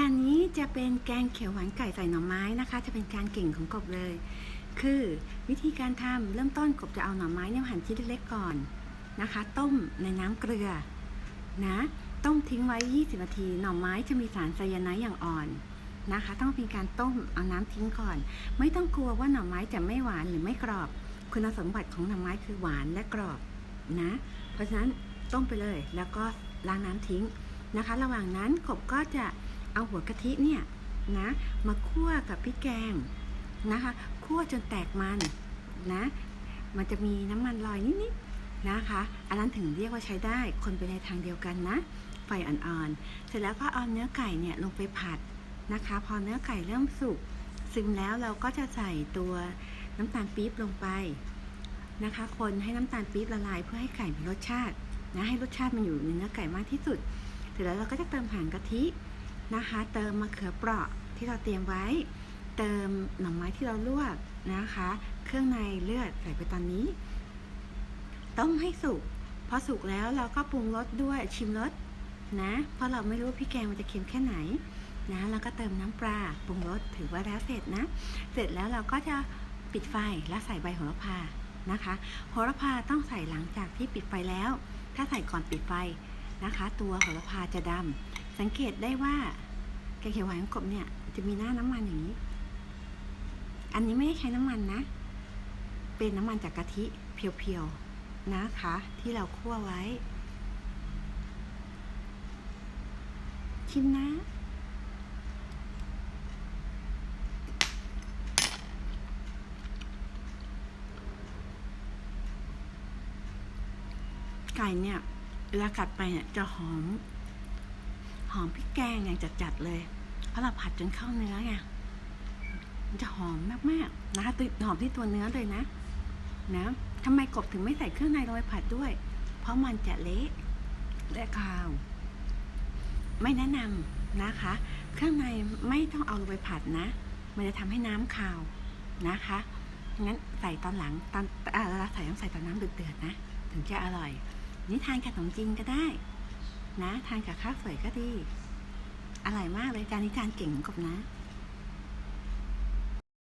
จานนี้จะเป็นแกงเขียวหวานไก่ใส่หน่อไม้นะคะ จะเป็นการเก่งของกบเลย คือวิธีการทำเริ่มต้นกบจะเอาหน่อไม้เนี่ยหั่นชิ้นเล็กๆก่อนนะคะ ต้มในน้ำเกลือนะต้มทิ้งไว้ 20 นาที หน่อไม้จะมีสารไซยาไนด์อย่างอ่อนนะคะ ต้องเป็นการต้มเอาน้ำทิ้งก่อน ไม่ต้องกลัวว่าหน่อไม้จะไม่หวานหรือไม่กรอบ คุณสมบัติของหน่อไม้คือหวานและกรอบนะ เพราะฉะนั้นต้มไปเลยแล้วก็ล้างน้ำทิ้งนะคะ ระหว่างนั้นกบก็จะ เอาหัวกะทิเนี่ยนะมาคั่วกับพริกแกงนะคะคั่วจนแตกมันนะมันจะมีน้ำมันลอยนิดๆนะคะ อันนั้นถึงเรียกว่าใช้ได้คนไปในทางเดียวกันนะไฟอ่อนๆ เสร็จแล้วก็เอาเนื้อไก่เนี่ยลงไปผัดนะคะ พอเนื้อไก่เริ่มสุกซึมแล้วเราก็จะใส่ตัวน้ำตาลปี๊บลงไปนะคะ คนให้น้ำตาลปี๊บละลายเพื่อให้ไก่มีรสชาตินะให้รสชาติมันอยู่ในเนื้อไก่มากที่สุด เสร็จแล้วเราก็จะเติมหางกะทิ นะคะ เติมมะเขือเปราะที่เราเตรียมไว้ เติมหน่อไม้ที่เราลวกนะคะ เครื่องในเลือดใส่ไปตอนนี้ ต้มให้สุกพอสุกแล้วเราก็ปรุงรสด้วยชิมรสนะ เพราะเราไม่รู้ว่าพริกแกงมันจะเค็มแค่ไหนนะแล้วก็เติมน้ำปลาปรุงรสถือว่าแล้วเสร็จนะ เสร็จแล้วเราก็จะปิดไฟแล้วใส่ใบโหระพานะคะโหระพาต้องใส่หลังจากที่ปิดไฟแล้ว ถ้าใส่ก่อนปิดไฟนะคะ ตัวโหระพาจะดำ สังเกตได้ว่าแกงเขียวหวานของกบเนี่ย จะมีหน้าน้ำมันอย่างนี้ อันนี้ไม่ได้ใช้น้ำมันนะ เป็นน้ำมันจากกะทิเพียวๆนะคะ ที่เราคั่วไว้ ชิมนะไก่เนี่ยเวลากัดไปเนี่ยจะหอม หอมพริกแกงอย่างจัดๆเลยเพราะเราผัดจนเข้าเนื้อไงมันจะหอมมากๆนะคะติดหอมที่ตัวเนื้อเลยนะนะทำไมกบถึงไม่ใส่เครื่องในลงไปผัดด้วย เพราะมันจะเละและคาว ไม่แนะนำนะคะ เครื่องในไม่ต้องเอาลงไปผัดนะ มันจะทำให้น้ำคาวนะคะงั้นใส่ตอนหลังตอนเอ่อเวลาใส่ต้องใส่ตอนน้ำเดือดๆนะ ถึงจะอร่อย นี่ทานขนมจีนก็ได้ นะ ทานกับข้าวสวยก็ดี อร่อยมากเลยจานนี้จานเก่งของกบนะ